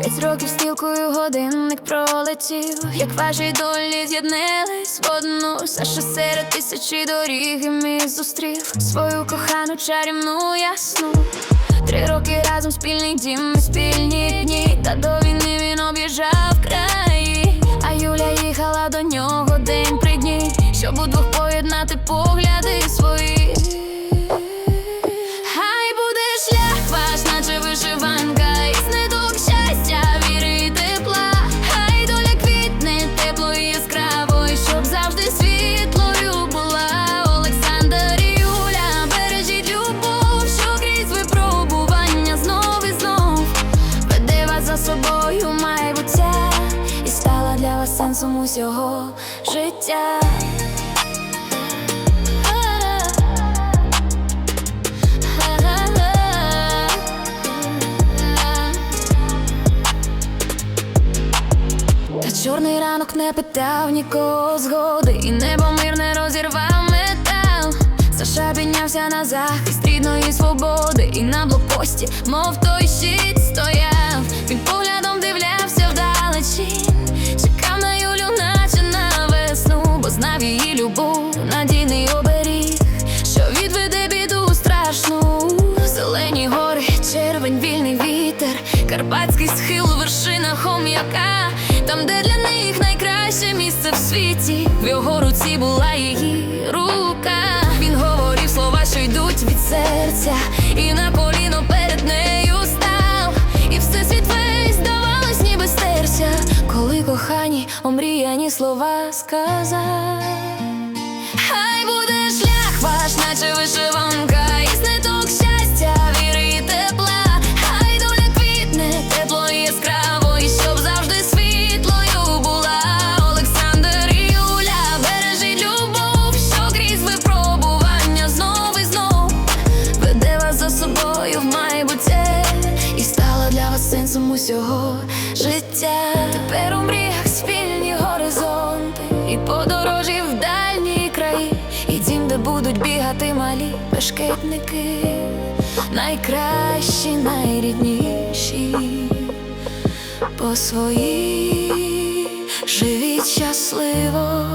П'ять років стрілкою годинник пролетів, як ваші долі з'єднились в одну Саша серед тисячі доріг і мій зустрів свою кохану чарівну ясну. Сенсом усього життя. Та чорний ранок не питав нікого згоди, і небо мирне розірвав метал. Саша піднявся на захист рідної свободи, і на блокпості, мов той щит стояв. Він карпатський схил, вершина хом'яка, там, де для них найкраще місце в світі, в його руці була її рука. Він говорив слова, що йдуть від серця, і на коліно перед нею став. І все світ весь здавалось, ніби стерся, коли кохані омріяні слова сказав. Хай буде шлях ваш, наче вишиванка, усього життя. Тепер у мріях спільні горизонти і подорожі в дальні краї, і дім, де будуть бігати малі бешкетники, найкращі, найрідніші по своїй живіть щасливо.